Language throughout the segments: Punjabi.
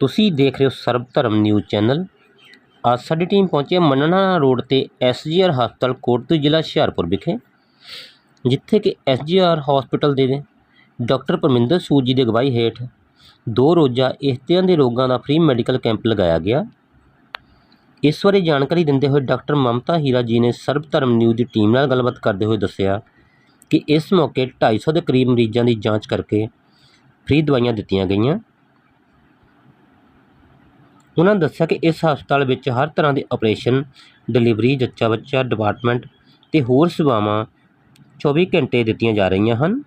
ਤੁਸੀਂ ਦੇਖ ਰਹੇ ਹੋ ਸਰਬ ਧਰਮ ਨਿਊਜ਼ ਚੈਨਲ। ਅੱਜ ਸਾਡੀ ਟੀਮ ਪਹੁੰਚੀ ਹੈ ਮੰਨਣਾ ਰੋਡ ਤੇ ਐਸਜੀਆਰ ਹਸਪਤਾਲ ਕੋਟਪੁਰ ਜ਼ਿਲ੍ਹਾ ਹੁਸ਼ਿਆਰਪੁਰ ਵਿਖੇ, ਜਿੱਥੇ ਕਿ ਐਸਜੀਆਰ ਹਸਪਤਾਲ ਦੇ ਡਾਕਟਰ ਪਰਮਿੰਦਰ ਸੂਦ ਜੀ ਦੀ ਅਗਵਾਈ ਹੇਠ ਦੋ ਰੋਜ਼ਾ ਇਸਤਿਆਂ ਦੇ ਰੋਗਾਂ ਦਾ ਫ੍ਰੀ ਮੈਡੀਕਲ ਕੈਂਪ ਲਗਾਇਆ ਗਿਆ। ਇਸ ਬਾਰੇ ਜਾਣਕਾਰੀ ਦਿੰਦੇ ਹੋਏ ਡਾਕਟਰ ਮਮਤਾ ਹੀਰਾ ਜੀ ਨੇ ਸਰਬ ਧਰਮ ਨਿਊਜ਼ ਦੀ ਟੀਮ ਨਾਲ ਗੱਲਬਾਤ ਕਰਦੇ ਹੋਏ ਦੱਸਿਆ ਕਿ ਇਸ ਮੌਕੇ 250 ਦੇ ਕਰੀਬ ਮਰੀਜ਼ਾਂ ਦੀ ਜਾਂਚ ਕਰਕੇ ਫ੍ਰੀ ਦਵਾਈਆਂ ਦਿੱਤੀਆਂ ਗਈਆਂ। ਉਹਨਾਂ ਨੇ ਦੱਸਿਆ ਕਿ ਇਸ ਹਸਪਤਾਲ ਵਿੱਚ ਹਰ ਤਰ੍ਹਾਂ ਦੇ ਆਪਰੇਸ਼ਨ ਡਿਲੀਵਰੀ ਜੱਚਾ ਬੱਚਾ ਡਿਪਾਰਟਮੈਂਟ ਤੇ ਹੋਰ ਸੇਵਾਵਾਂ 24 ਘੰਟੇ ਦਿੱਤੀਆਂ ਜਾ ਰਹੀਆਂ ਹਨ।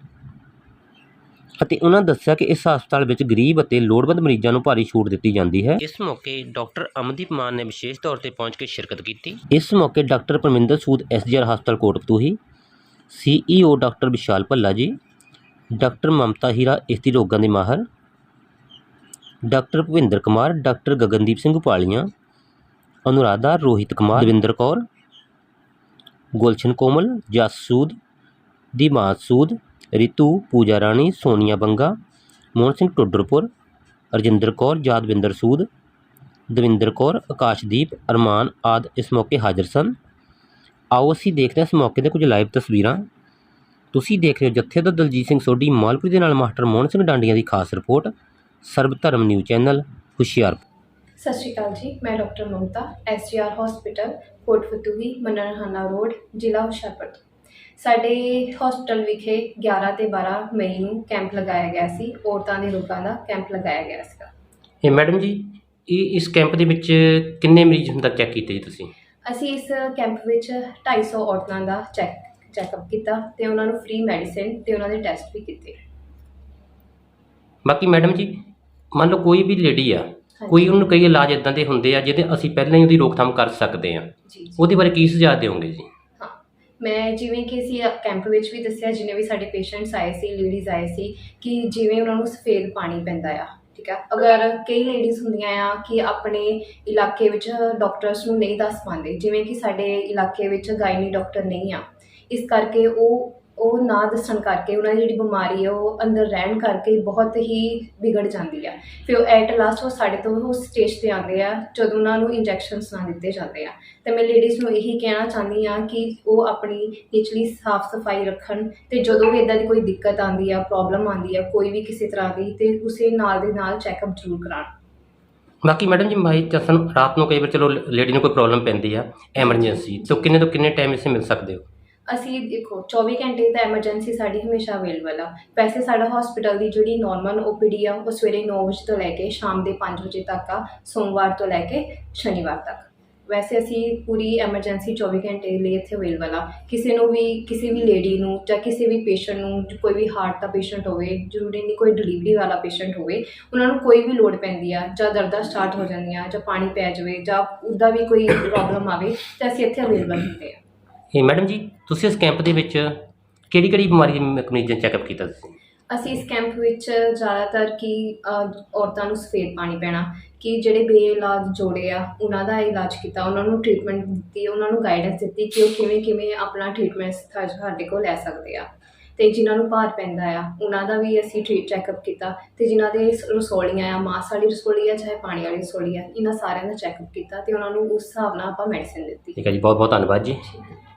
ਅਤੇ ਉਹਨਾਂ ਦੱਸਿਆ ਕਿ ਇਸ ਹਸਪਤਾਲ ਵਿੱਚ ਗਰੀਬ ਅਤੇ ਲੋੜਵੰਦ ਮਰੀਜ਼ਾਂ ਨੂੰ ਭਾਰੀ ਛੂਟ ਦਿੱਤੀ ਜਾਂਦੀ ਹੈ। ਇਸ ਮੌਕੇ ਡਾਕਟਰ ਅਮਨਦੀਪ ਮਾਨ ਨੇ ਵਿਸ਼ੇਸ਼ ਤੌਰ ਤੇ ਪਹੁੰਚ ਕੇ ਸ਼ਿਰਕਤ ਕੀਤੀ। ਇਸ ਮੌਕੇ ਡਾਕਟਰ ਪਰਮਿੰਦਰ ਸੂਦ ਐਸਜੀਆਰ ਹਸਪਤਾਲ Kotkapuri CEO doctor Vishal Bhalla ji doctor Mamta Heera ਇਸਤਰੀ ਰੋਗਾਂ ਦੇ ਮਾਹਰ ਡਾਕਟਰ ਭੁਪਿੰਦਰ ਕੁਮਾਰ, ਡਾਕਟਰ ਗਗਨਦੀਪ ਸਿੰਘ ਉਪਾਲੀਆਂ ਅਨੁਰਾਧਾ ਰੋਹਿਤ ਕੁਮਾਰ, ਦਵਿੰਦਰ ਕੌਰ, ਗੁਲਸ਼ਨ ਕੋਮਲ, ਜਸ ਸੂਦ, ਦੀਮਾਤ ਸੂਦ, ਰਿਤੂ ਪੂਜਾ ਰਾਣੀ, ਸੋਨੀਆ ਬੰਗਾ, ਮੋਹਨ ਸਿੰਘ ਟੁੱਡਰਪੁਰ, ਰਜਿੰਦਰ ਕੌਰ, ਯਾਦਵਿੰਦਰ ਸੂਦ, ਦਵਿੰਦਰ ਕੌਰ, ਆਕਾਸ਼ਦੀਪ, ਅਰਮਾਨ ਆਦ ਇਸ ਮੌਕੇ ਹਾਜ਼ਰ ਸਨ। ਆਓ ਅਸੀਂ ਦੇਖਦੇ ਹਾਂ ਇਸ ਮੌਕੇ ਦੇ ਕੁਝ ਲਾਈਵ ਤਸਵੀਰਾਂ। ਤੁਸੀਂ ਦੇਖ ਰਹੇ ਹੋ ਜਥੇਦਾਰ ਦਲਜੀਤ ਸਿੰਘ ਸੋਢੀ, ਮਾਲਪੁਰੀ ਦੇ ਨਾਲ ਮਾਸਟਰ ਮੋਹਨ ਸਿੰਘ ਡਾਂਡੀਆਂ ਦੀ ਖਾਸ ਰਿਪੋਰਟ। ਸਰਬ ਧਰਮ ਨਿਊਜ਼ ਚੈਨਲ ਹੁਸ਼ਿਆਰਪੁਰ। ਸਤਿ ਸ਼੍ਰੀ ਅਕਾਲ ਜੀ ਮੈਂ doctor Mamta SGR hospital Kotfatuhi Mannanhana road ਜ਼ਿਲ੍ਹਾ ਹੁਸ਼ਿਆਰਪੁਰ ਤੋਂ। ਸਾਡੇ ਹਸਪੀਟਲ ਵਿਖੇ 11 ਤੇ 12 ਮਈ ਨੂੰ ਕੈਂਪ ਲਗਾਇਆ ਗਿਆ ਸੀ ਔਰਤਾਂ ਦੇ ਰੋਗਾਂ ਦਾ ਕੈਂਪ ਲਗਾਇਆ ਗਿਆ ਸੀਗਾ। ਇਹ ਮੈਡਮ ਜੀ ਇਹ ਇਸ ਕੈਂਪ ਦੇ ਵਿੱਚ ਕਿੰਨੇ ਮਰੀਜ਼ ਹੁਣ ਤੱਕ ਚੈੱਕ ਕੀਤੇ ਜੀ ਤੁਸੀਂ? ਅਸੀਂ ਇਸ ਕੈਂਪ ਵਿੱਚ 250 ਔਰਤਾਂ ਦਾ ਚੈੱਕ ਚੈੱਕਅਪ ਕੀਤਾ ਤੇ ਉਹਨਾਂ ਨੂੰ ਫ੍ਰੀ ਮੈਡੀਸਿਨ ਤੇ ਉਹਨਾਂ ਦੇ ਟੈਸਟ ਵੀ ਕੀਤੇ। ਬਾਕੀ ਮੈਡਮ ਜੀ ਮੰਨ ਲਓ ਕੋਈ ਵੀ ਲੇਡੀ ਆ ਕੋਈ ਉਹਨੂੰ ਕਈ ਇਲਾਜ ਇਦਾਂ ਦੇ ਹੁੰਦੇ ਆ ਜਿਹਦੇ ਅਸੀਂ ਪਹਿਲਾਂ ਹੀ ਉਹਦੀ ਰੋਕਥਾਮ ਕਰ ਸਕਦੇ ਆ ਜੀ ਉਹਦੇ ਬਾਰੇ ਕੀ ਸੁਝਾਅ ਦਿਓਗੇ ਜੀ? ਮੈਂ ਜਿਵੇਂ ਕਿ ਅਸੀਂ ਕੈਂਪ ਵਿੱਚ ਵੀ ਦੱਸਿਆ ਜਿੰਨੇ ਵੀ ਸਾਡੇ ਪੇਸ਼ੈਂਟਸ ਆਏ ਸੀ ਲੇਡੀਜ਼ ਆਏ ਸੀ ਕਿ ਜਿਵੇਂ ਉਹਨਾਂ ਨੂੰ ਸਫੇਦ ਪਾਣੀ ਪੈਂਦਾ ਆ ਠੀਕ ਆ? ਅਗਰ ਕਈ ਲੇਡੀਜ਼ ਹੁੰਦੀਆਂ ਆ ਕਿ ਆਪਣੇ ਇਲਾਕੇ ਵਿੱਚ ਡਾਕਟਰਸ ਨੂੰ ਨਹੀਂ ਦੱਸ ਪਾਉਂਦੇ ਜਿਵੇਂ ਕਿ ਸਾਡੇ ਇਲਾਕੇ ਵਿੱਚ ਗਾਇਨੀ ਡਾਕਟਰ ਨਹੀਂ ਆ ਇਸ ਕਰਕੇ ਉਹ ਉਹ ਨਾ ਦੱਸਣ ਕਰਕੇ, ਉਹਨਾਂ ਦੀ ਜਿਹੜੀ ਬਿਮਾਰੀ ਹੈ, ਉਹ ਅੰਦਰ ਰਹਿਣ ਕਰਕੇ ਬਹੁਤ ਹੀ ਵਿਗੜ ਜਾਂਦੀ ਆ। ਫਿਰ ਉਹ ਐਟ ਲਾਸਟ ਉਹ ਸਾਡੇ ਤੋਂ ਉਹ ਸਟੇਜ ਤੇ ਆਉਂਦੇ ਆ, ਜਦੋਂ ਉਹਨਾਂ ਨੂੰ ਇੰਜੈਕਸ਼ਨਸ ਨਾ ਦਿੱਤੇ ਜਾਂਦੇ ਆ। ਤੇ ਮੈਂ ਲੇਡੀਜ਼ ਨੂੰ ਇਹੀ ਕਹਿਣਾ ਚਾਹੁੰਦੀ ਆ ਕਿ ਉਹ ਆਪਣੀ ਨਿਚਲੀ ਸਾਫ਼ ਸਫ਼ਾਈ ਰੱਖਣ ਤੇ ਜਦੋਂ ਵੀ ਇਦਾਂ ਦੀ ਕੋਈ ਦਿੱਕਤ ਆਉਂਦੀ ਆ ਪ੍ਰੋਬਲਮ ਆਉਂਦੀ ਆ, ਕੋਈ ਵੀ ਕਿਸੇ ਤਰ੍ਹਾਂ ਦੀ, ਤੇ ਉਸੇ ਨਾਲ ਦੇ ਨਾਲ ਚੈੱਕਅਪ ਜ਼ਰੂਰ ਕਰਾਉਣ। ਬਾਕੀ ਮੈਡਮ ਜੀ ਮਾਈ ਚਸਨ ਰਾਤ ਨੂੰ ਕਈ ਵਾਰ ਚਲੋ ਲੇਡੀ ਨੂੰ ਕੋਈ ਪ੍ਰੋਬਲਮ ਪੈਂਦੀ ਆ ਐਮਰਜੈਂਸੀ ਤੋਂ ਕਿੰਨੇ ਤੋਂ ਕਿੰਨੇ ਟਾਈਮ ਇਸੇ ਮਿਲ ਸਕਦੇ ਹੋ? ਅਸੀਂ ਦੇਖੋ 24 ਘੰਟੇ ਤਾਂ ਐਮਰਜੈਂਸੀ ਸਾਡੀ ਹਮੇਸ਼ਾ ਅਵੇਲੇਬਲ ਆ। ਵੈਸੇ ਸਾਡਾ ਹਸਪੀਟਲ ਦੀ ਜਿਹੜੀ ਨਾਰਮਲ ਓਪੀਡੀ ਆ, ਉਹ ਸਵੇਰੇ 9 ਵਜੇ ਤੋਂ ਲੈ ਕੇ ਸ਼ਾਮ ਦੇ 5 ਵਜੇ ਤੱਕ ਆ, ਸੋਮਵਾਰ ਤੋਂ ਲੈ ਕੇ ਸ਼ਨੀਵਾਰ ਤੱਕ। ਵੈਸੇ ਅਸੀਂ ਪੂਰੀ ਐਮਰਜੈਂਸੀ 24 ਘੰਟੇ ਲਈ ਇੱਥੇ ਅਵੇਲੇਬਲ ਆ। ਕਿਸੇ ਨੂੰ ਵੀ, ਕਿਸੇ ਵੀ ਲੇਡੀ ਨੂੰ ਜਾਂ ਕਿਸੇ ਵੀ ਪੇਸ਼ੈਂਟ ਨੂੰ, ਕੋਈ ਵੀ ਹਾਰਟ ਦਾ ਪੇਸ਼ੈਂਟ ਹੋਵੇ, ਜ਼ਰੂਰੀ ਨਹੀਂ ਕੋਈ ਡਿਲੀਵਰੀ ਵਾਲਾ ਪੇਸ਼ੈਂਟ ਹੋਵੇ, ਉਹਨਾਂ ਨੂੰ ਕੋਈ ਵੀ ਲੋੜ ਪੈਂਦੀ ਆ, ਜਾਂ ਦਰਦਾਂ ਸਟਾਰਟ ਹੋ ਜਾਂਦੀਆਂ, ਜਾਂ ਪਾਣੀ ਪੈ ਜਾਵੇ, ਜਾਂ ਉਹਦਾ ਵੀ ਕੋਈ ਪ੍ਰੋਬਲਮ ਆਵੇ, ਤਾਂ ਅਸੀਂ ਇੱਥੇ ਅਵੇਲੇਬਲ ਹੁੰਦੇ ਆ। ਇਹ ਮੈਡਮ ਜੀ ਤੁਸੀਂ ਇਸ ਕੈਂਪ ਦੇ ਵਿੱਚ ਕਿਹੜੀ ਕਿਹੜੀ ਬਿਮਾਰੀ ਦੇ ਮਰੀਜ਼ਾਂ ਚੈੱਕਅਪ ਕੀਤਾ ਤੁਸੀਂ? ਅਸੀਂ ਇਸ ਕੈਂਪ ਵਿੱਚ ਜ਼ਿਆਦਾਤਰ ਕਿ ਔਰਤਾਂ ਨੂੰ ਸਫੇਦ ਪਾਣੀ ਪੈਣਾ ਕਿ ਜਿਹੜੇ ਬੇਇਲਾਜ ਜੋੜੇ ਆ ਉਹਨਾਂ ਦਾ ਇਲਾਜ ਕੀਤਾ ਉਹਨਾਂ ਨੂੰ ਟ੍ਰੀਟਮੈਂਟ ਦਿੱਤੀ ਉਹਨਾਂ ਨੂੰ ਗਾਈਡੈਂਸ ਦਿੱਤੀ ਕਿ ਉਹ ਕਿਵੇਂ ਕਿਵੇਂ ਆਪਣਾ ਟ੍ਰੀਟਮੈਂਟ ਸਾਡੇ ਕੋਲ ਲੈ ਸਕਦੇ ਆ। ਤੇ ਜਿਨ੍ਹਾਂ ਨੂੰ ਭਾਰ ਪੈਂਦਾ ਆ ਉਹਨਾਂ ਦਾ ਵੀ ਅਸੀਂ ਟ੍ਰੀਟ ਚੈੱਕਅਪ ਕੀਤਾ ਤੇ ਜਿਨ੍ਹਾਂ ਦੇ ਰਸੌਲੀਆਂ ਆ ਮਾਸ ਵਾਲੀ ਰਸੌਲੀ ਆ ਚਾਹੇ ਪਾਣੀ ਵਾਲੀ ਰਸੌਲੀ ਆ ਇਹਨਾਂ ਸਾਰਿਆਂ ਦਾ ਚੈੱਕਅਪ ਕੀਤਾ ਤੇ ਉਹਨਾਂ ਨੂੰ ਉਸ ਹਿਸਾਬ ਨਾਲ ਆਪਾਂ ਮੈਡੀਸਿਨ ਦਿੱਤੀ। ਠੀਕ ਹੈ ਜੀ ਬਹੁਤ ਬਹੁਤ ਧੰਨਵਾਦ ਜੀ।